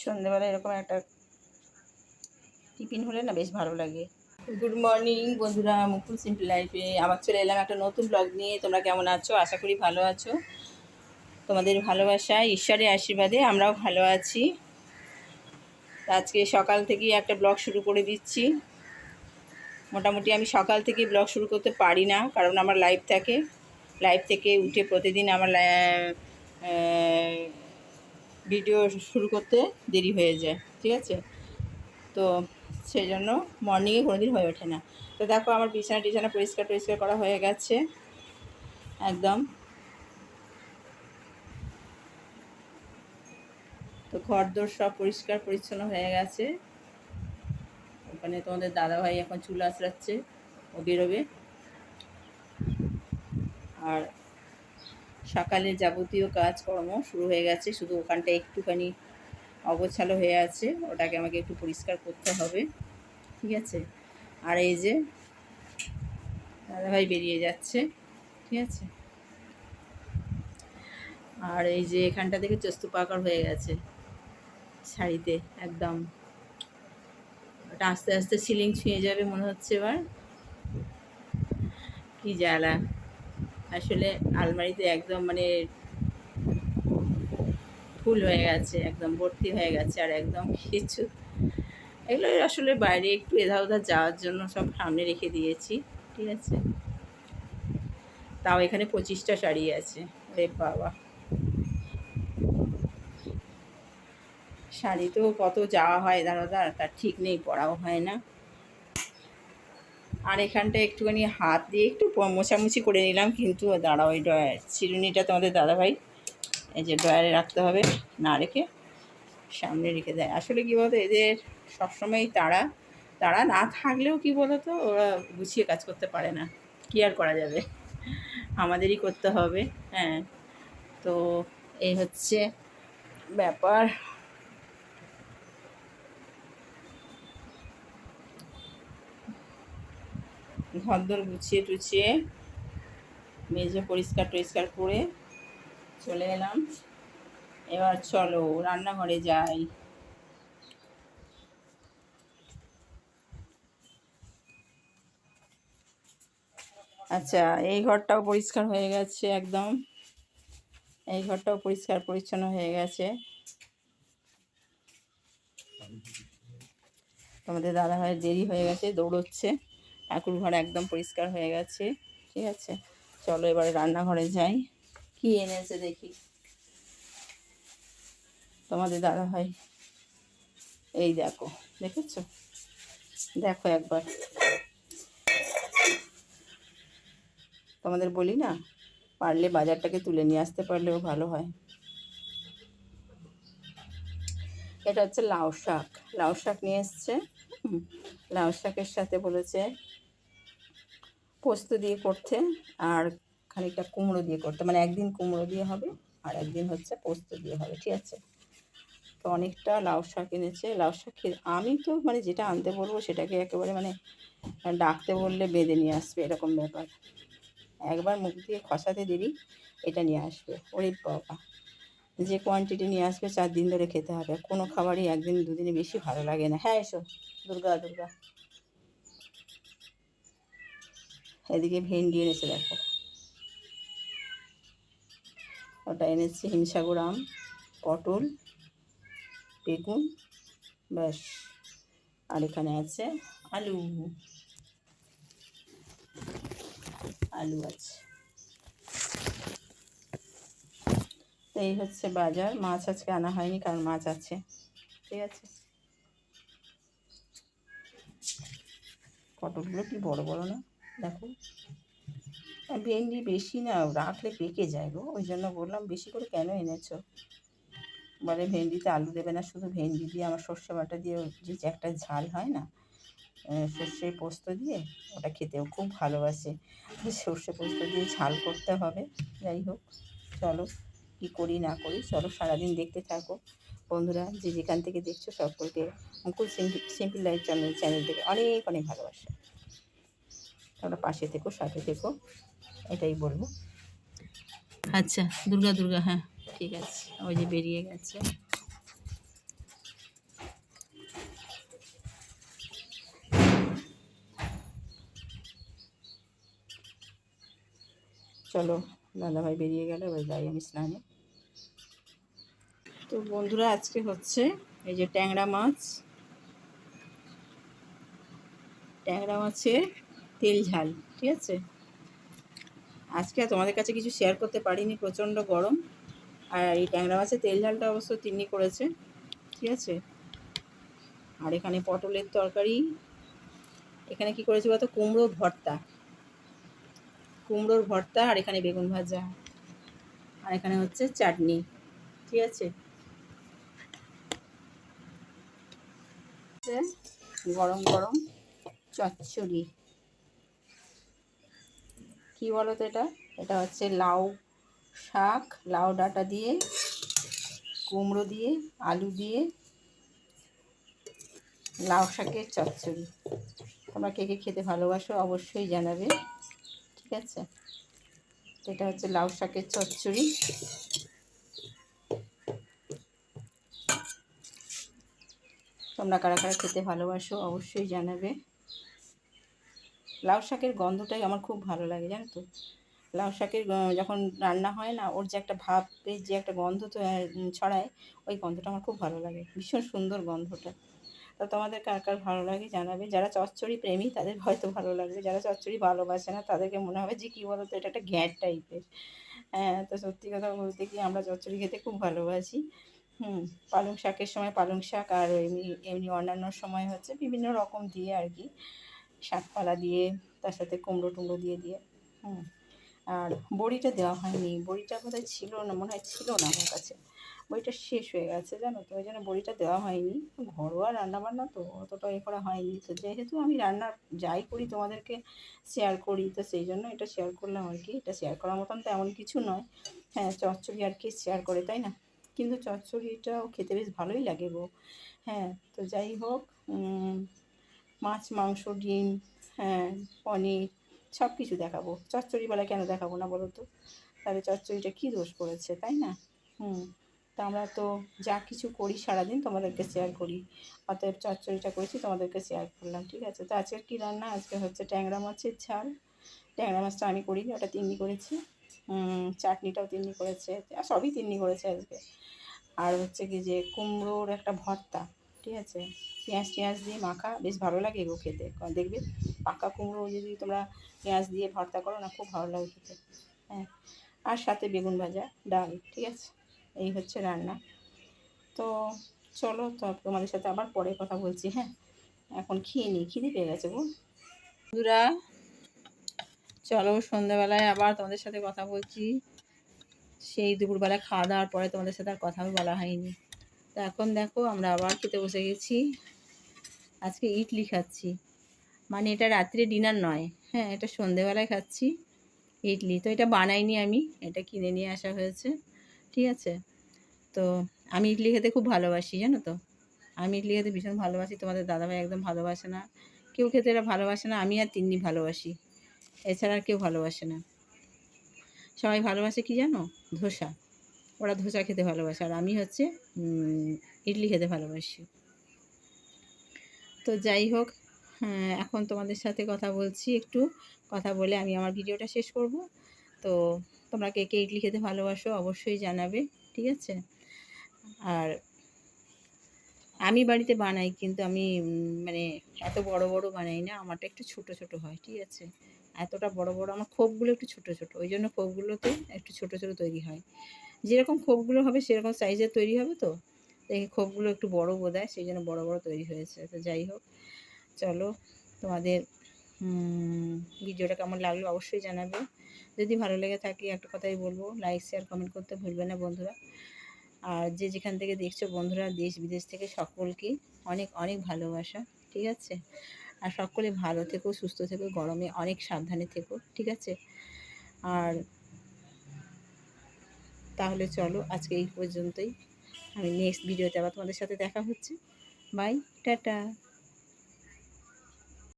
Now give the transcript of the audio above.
সন্ধেবেলা এরকম একটা টিফিন হলে না বেশ ভালো লাগে। গুড মর্নিং বন্ধুরা, মুকুল সিম্পল লাইফে আবার চলে এলাম একটা নতুন ব্লগ নিয়ে। তোমরা কেমন আছো? আশা করি ভালো আছো। তোমাদের ভালোবাসা, ঈশ্বরের আশীর্বাদে আমরাও ভালো আছি। আজকে সকাল থেকেই একটা ব্লগ শুরু করে দিচ্ছি। মোটামুটি আমি সকাল থেকে ব্লগ শুরু করতে পারি না, কারণ আমার লাইভ থাকে। লাইভ থেকে উঠে প্রতিদিন আমার ভিডিও শুরু করতে দেরি হয়ে যায়, ঠিক আছে? তো সেই জন্য মর্নিংয়ে কোনো দিন হয়ে ওঠে না। তো দেখো আমার বিছানা টিছানা পরিষ্কার টরিষ্কার করা হয়ে গেছে, একদম। তো ঘর দোর সব পরিষ্কার পরিচ্ছন্ন হয়ে গেছে। ওখানে তোমাদের দাদাভাই এখন চুল আঁচড়াচ্ছে, ও বেরোবে। আর সকালে যাবতীয় কাজকর্ম শুরু হয়ে গেছে, শুধু ওখানটা একটুখানি অগোছালো হয়ে আছে, ওটাকে আমাকে একটু পরিষ্কার করতে হবে, ঠিক আছে? আর এই যে দাদাভাই বেরিয়ে যাচ্ছে, ঠিক আছে? আর এই যে এখানটা থেকে চস্তু পাকার হয়ে গেছে শাড়িতে একদম। ওটা আস্তে আস্তে সিলিং ছুঁয়ে যাবে মনে হচ্ছে এবার। কি জ্বালা। আসলে আলমারিতে একদম মানে ফুল হয়ে গেছে, একদম ভর্তি হয়ে গেছে আর একদম কিছু। এগুলো আসলে বাইরে একটু এধা ওধা যাওয়ার জন্য সব সামনে রেখে দিয়েছি, ঠিক আছে? তাও এখানে পঁচিশটা শাড়ি আছে রে বাবা। শাড়ি তো কত যাওয়া হয় দাঁড়া তার ঠিক নেই পড়াও হয় না। আর এখানটা একটুখানি হাত দিয়ে একটু মোছামুছি করে নিলাম, কিন্তু দাঁড়াও ওই ড্রয়ার, চিরুনিটা তোমাদের দাদাভাই, এই যে ড্রয়ারে রাখতে হবে, না রেখে সামনে রেখে দেয়। আসলে কী বলতো, এদের সবসময় তারা তারা না থাকলেও কি বলতো, ওরা গুছিয়ে কাজ করতে পারে না। কী আর করা যাবে? আমাদেরই করতে হবে হ্যাঁ। তো এই হচ্ছে ব্যাপার। ঘরদোর গুছিয়ে টুছিয়ে মেজে পরিষ্কার টরিষ্কার করে চলে এলাম। এবার চলো, রান্নাঘরে যাই। আচ্ছা এই ঘরটাও পরিষ্কার হয়ে গেছে একদম। এই ঘরটাও পরিষ্কার পরিচ্ছন্ন হয়ে গেছে। তোমাদের দাদা ভাইয়ের দেরি হয়ে গেছে, দৌড়চ্ছে। ঠাকুর ঘর একদম পরিষ্কার হয়ে গেছে, ঠিক আছে? চলো এবারে রান্নাঘরে যাই। কি এনেছে দেখি? তোমাদের দাদা ভাই। এই দেখো, দেখেছ? দেখো একবার। তোমাদের বলি না, পারলে বাজারটাকে তুলে নিয়ে আসতে পারলেও ভালো হয়। এটা হচ্ছে লাউ শাক। লাউ শাক নিয়ে এসছে লাউ শাকের সাথে বলেছে পোস্ত দিয়ে করতে আর খানিকটা কুমড়ো দিয়ে করতে। মানে একদিন কুমড়ো দিয়ে হবে আর একদিন হচ্ছে পোস্ত দিয়ে হবে, ঠিক আছে? তো অনেকটা লাউ শাক এনেছে। লাউ শাক আমি তো মানে যেটা আনতে বলব সেটাকে একেবারে মানে ডাকতে বললে বেঁধে নিয়ে আসবে, এরকম ব্যাপার। একবার মুখ দিয়ে খসাতে দেরি এটা নিয়ে আসবে। ওরে বাবা! যে কোয়ান্টিটি নিয়ে আসবে চার দিন ধরে খেতে হবে। কোনো খাবারই একদিন দুদিনে বেশি ভালো লাগে না। হ্যাঁ এসো। দুর্গা দুর্গা। এদিকে ভেন্ডি এনেছে, দেখো। ওটা এনেছে হিমসাগর আম, পটল, বেগুন, ব্যাস। আর এখানে আছে আলু। আলু আছে। তো এই হচ্ছে বাজার। মাছ আজকে আনা হয়নি, কারণ মাছ আছে। ঠিক আছে? পটলগুলো কি বড় বড় না? দেখো। ভেন্ডি বেশি না, রাখলে পেকে যায় গো। ওই জন্য বললাম বেশি করে কেন এনেছো? বলে ভেন্ডিতে আলু দেবে না, শুধু ভেন্ডি দিয়ে, আমার সর্ষে বাটা দিয়ে যে একটা ঝাল হয় না সর্ষে পোস্ত দিয়ে, ওটা খেতেও খুব ভালোবাসে। সর্ষে পোস্ত দিয়ে ঝাল করতে হবে, যাই হোক, চলো কী করি না করি, চলো সারাদিন দেখতে থাকো। বন্ধুরা, যে যেখান থেকে দেখছ, সকলকে simple simple life channel channel থেকে অনেক অনেক ভালোবাসা। তোমরা পাশে থেকো সাথে থেকো। এটাই বলব। আচ্ছা দুর্গা দুর্গা হ্যাঁ ঠিক আছে। ওই যে বেরিয়ে গেছে। চলো দাদাভাই বেরিয়ে গেল এবার যাই আমি স্নানে। তো বন্ধুরা আজকে হচ্ছে এই যে ট্যাংরা মাছ। ট্যাংরা মাছের তেল ঝাল, ঠিক আছে? আজকে তোমাদের কাছে কিছু শেয়ার করতে পারিনি, প্রচণ্ড গরম। আর এই ট্যাংরা মাছের তেল ঝালটা অবশ্য তিন্নি করেছে, ঠিক আছে? আর এখানে পটলের তরকারি, এখানে কি করেছি বলতো? কুমড়ো ভর্তা। কুমড়োর ভর্তা আর এখানে বেগুন ভাজা। আর এখানে হচ্ছে চাটনি, ঠিক আছে? গরম গরম চচ্চড়ি। কি বলো তো এটা? এটা হচ্ছে লাউ শাক। লাউ ডাঁটা দিয়ে, কুমড়ো দিয়ে, আলু দিয়ে, লাউ শাকের চচ্চড়ি। তোমরা কে কে খেতে ভালোবাসো অবশ্যই জানাবে। ঠিক আছে? এটা হচ্ছে লাউ শাকের চচ্চড়ি। তোমরা কারা কারা খেতে ভালোবাসো অবশ্যই জানাবে। লাউ শাকের গন্ধটাই আমার খুব ভালো লাগে, জানো তো? লাউ শাকের যখন রান্না হয় না, ওর যে একটা ভাপের যে একটা গন্ধ তো ছড়ায়, ওই গন্ধটা আমার খুব ভালো লাগে, ভীষণ সুন্দর গন্ধটা। তো তোমাদের কার কার ভালো লাগে জানাবে? যারা চচ্চড়ি প্রেমী, তাদের হয়তো ভালো লাগবে, যারা চচ্চড়ি ভালোবাসে না, তাদেরকে মনে হবে যে, কী বলো তো এটা একটা গ্যাট টাইপের। হ্যাঁ তো সত্যি কথা বলতে কি, আমরা চচ্চড়ি খেতে খুব ভালোবাসি। হুম, পালং শাকের সময় পালং শাক আর এমনি এমনি অন্যান্য সময় হচ্ছে বিভিন্ন রকম দিয়ে আর কি। শাকপালা দিয়ে, তার সাথে কুমড়ো টুমড়ো দিয়ে দিয়ে, হুম। আর বড়িটা দেওয়া হয়নি। বড়িটা বোধহয় ছিল না, মনে হয় ছিল না আমার কাছে। বড়িটা শেষ হয়ে গেছে, জানো তো, ওই জন্য বড়িটা দেওয়া হয়নি। ঘরোয়া রান্নাবান্না তো অতটা এ করা হয়নি। তো যেহেতু আমি রান্না যাই করি, তোমাদেরকে শেয়ার করি, তো সেই জন্য এটা শেয়ার করলাম আর কি। এটা শেয়ার করার মতন তো এমন কিছু নয়। হ্যাঁ চচ্চড়ি আর কি শেয়ার করে, তাই না? কিন্তু চচ্চড়িটাও খেতে বেশ ভালোই লাগে গো। হ্যাঁ তো যাই হোক মাছ, মাংস, ডিম হ্যাঁ পনির সব কিছু দেখাবো চচ্চড়িবেলা কেন দেখাবো না বলো তো? তাহলে চচ্চড়িটা কী দোষ করেছে, তাই না? হুম, তা আমরা তো যা কিছু করি সারাদিন তোমাদেরকে শেয়ার করি। অতএব চচ্চড়িটা করেছি, তোমাদেরকে শেয়ার করলাম, ঠিক আছে? তো আজকের কী রান্না? আজকে হচ্ছে ট্যাংরা মাছের ঝাল। ট্যাংরা মাছটা আমি করিনি, ওটা তিন্নি করেছি। চাটনিটাও তিন্নি করেছে, সবই তিন্নি করেছে আজকে। আর হচ্ছে কি যে কুমড়োর একটা ভর্তা। ঠিক আছে? পেঁয়াজ টেঁয়াজ দিয়ে মাখা, বেশ ভালো লাগে গো খেতে। ক- দেখবে পাকা কুমড়ো যদি তোমরা পেঁয়াজ দিয়ে ভর্তা করো না, খুব ভালো লাগে খেতে। হ্যাঁ আর সাথে বেগুন ভাজা, ডাল, ঠিক আছে? এই হচ্ছে রান্না। তো চলো, তো তোমাদের সাথে আবার পরে কথা বলছি হ্যাঁ? এখন খেয়ে নিই। খিদে পেয়ে গেছে গো। বন্ধুরা, চলো সন্ধ্যাবেলায় আবার তোমাদের সাথে কথা বলছি। সেই দুপুরবেলা খাওয়া দাওয়ার পরে তোমাদের সাথে আর কথাও বলা হয়নি। তো এখন দেখো আমরা আবার খেতে বসে গেছি। আজকে ইডলি খাচ্ছি। মানে এটা রাত্রে ডিনার নয় হ্যাঁ এটা সন্ধেবেলায় খাচ্ছি ইডলি। তো এটা বানাইনি আমি, এটা কিনে নিয়ে আসা হয়েছে, ঠিক আছে? তো আমি ইডলি খেতে খুব ভালোবাসি, জানো তো? আমি ইডলি খেতে ভীষণ ভালোবাসি, তোমাদের দাদাভাই একদম ভালোবাসে না। কেউ খেতে এরা ভালোবাসে না, আমি আর তিন্নি ভালোবাসি। এছাড়া আর কেউ ভালোবাসে না। সবাই ভালোবাসে কি জানো? ধোসা। ওরা ধোসা খেতে ভালোবাসে। আর আমি হচ্ছে ইডলি খেতে ভালোবাসি। তো যাই হোক হ্যাঁ, এখন তোমাদের সাথে কথা বলছি একটু। কথা বলে আমি আমার ভিডিওটা শেষ করব। তো তোমরা কে কে ইডলি খেতে ভালোবাসো অবশ্যই জানাবে ঠিক আছে? আর আমি বাড়িতে বানাই কিন্তু আমি মানে এত বড় বড় বানাই না আমারটা একটু ছোট ছোট হয় ঠিক আছে? এতটা বড় বড় আমার খোপগুলো একটু ছোট ছোট ওই জন্য খোপগুলোতে একটু ছোট ছোট তৈরি হয়। যেরকম খোপগুলো হবে, সেরকম সাইজের তৈরি হবে তো? এই খোপগুলো একটু বড় বোধ হয় সেই জন্য বড় বড় তৈরি হয়েছে। তো যাই হোক, চলো তোমাদের ভিডিওটা কেমন লাগল অবশ্যই জানাবে। যদি ভালো লেগে থাকে, একটা কথাই বলব লাইক শেয়ার কমেন্ট করতে ভুলবে না বন্ধুরা। আর যে যেখান থেকে দেখছ বন্ধুরা, দেশ বিদেশ থেকে সকলকে অনেক অনেক ভালোবাসা, ঠিক আছে? আর সকলে ভালো থেকো, সুস্থ থেকো, গরমে অনেক সাবধানে থেকো, ঠিক আছে? আর তাহলে চলো আজকে এই পর্যন্তই। আমি নেক্সট ভিডিওতে আবার তোমাদের সাথে দেখা হচ্ছে। Bye tata.